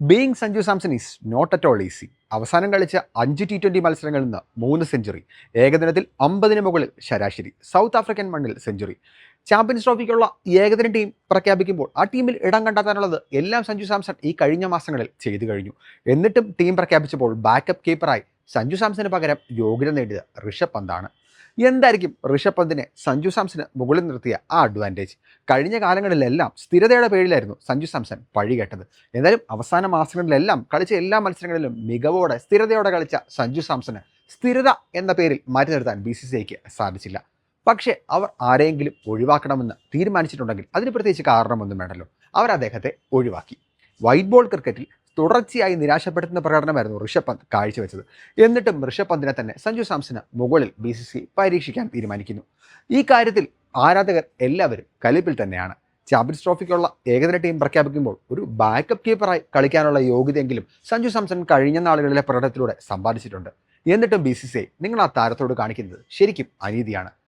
Being Sanju Samson is not at all easy അവസാനം കളിച്ച അഞ്ച് ടി ട്വന്റി മത്സരങ്ങളിൽ നിന്ന് മൂന്ന് സെഞ്ചുറി ഏകദിനത്തിൽ അമ്പതിന് മുകളിൽ ശരാശരി സൗത്ത് ആഫ്രിക്കൻ മണ്ണിൽ സെഞ്ചുറി ചാമ്പ്യൻസ് ട്രോഫിക്കുള്ള ഏകദിന ടീം പ്രഖ്യാപിക്കുമ്പോൾ ആ ടീമിൽ ഇടം കണ്ടെത്താനുള്ളത് എല്ലാം സഞ്ജു സാംസൺ ഈ കഴിഞ്ഞ മാസങ്ങളിൽ ചെയ്തു കഴിഞ്ഞു. എന്നിട്ടും ടീം പ്രഖ്യാപിച്ചപ്പോൾ ബാക്കപ്പ് കീപ്പറായി സഞ്ജു സാംസന് പകരം യോഗ്യത നേടിയത് ഋഷഭ് പന്താണ്. എന്തായിരിക്കും ഋഷഭ് പന്തിനെ സഞ്ജു സാംസന് മുകളിൽ നിർത്തിയ ആ അഡ്വാന്റേജ് കഴിഞ്ഞ കാലങ്ങളിലെല്ലാം സ്ഥിരതയുടെ പേരിലായിരുന്നു സഞ്ജു സാംസൺ പഴികെട്ടത് എന്തായാലും അവസാന മാസങ്ങളിലെല്ലാം കളിച്ച എല്ലാ മത്സരങ്ങളിലും മികവോടെ സ്ഥിരതയോടെ കളിച്ച സഞ്ജു സാംസന് സ്ഥിരത എന്ന പേരിൽ മാറ്റി നിർത്താൻ ബി സി സി ഐക്ക് സാധിച്ചില്ല. പക്ഷേ അവർ ആരെയെങ്കിലും ഒഴിവാക്കണമെന്ന് തീരുമാനിച്ചിട്ടുണ്ടെങ്കിൽ അതിന് പ്രത്യേകിച്ച് കാരണമൊന്നും വേണ്ടല്ലോ. അവർ അദ്ദേഹത്തെ ഒഴിവാക്കി. വൈറ്റ് ബോൾ ക്രിക്കറ്റിൽ തുടർച്ചയായി നിരാശപ്പെടുത്തുന്ന പ്രകടനമായിരുന്നു ഋഷഭ് പന്ത് കാഴ്ചവെച്ചത്. എന്നിട്ടും ഋഷഭ് പന്തിനെ തന്നെ സഞ്ജു സാംസന് മുകളിൽ ബി സി സി പരീക്ഷിക്കാൻ തീരുമാനിക്കുന്നു. ഈ കാര്യത്തിൽ ആരാധകർ എല്ലാവരും കലിപ്പിൽ തന്നെയാണ്. ചാമ്പ്യൻസ് ട്രോഫിക്കുള്ള ഏകദിന ടീം പ്രഖ്യാപിക്കുമ്പോൾ ഒരു ബാക്കപ്പ് കീപ്പറായി കളിക്കാനുള്ള യോഗ്യതയെങ്കിലും സഞ്ജു സാംസൺ കഴിഞ്ഞ നാളുകളിലെ പ്രകടനത്തിലൂടെ സമ്പാദിച്ചിട്ടുണ്ട്. എന്നിട്ടും ബി സി സി ഐ നിങ്ങൾ ആ താരത്തോട് കാണിക്കുന്നത് ശരിക്കും അനീതിയാണ്.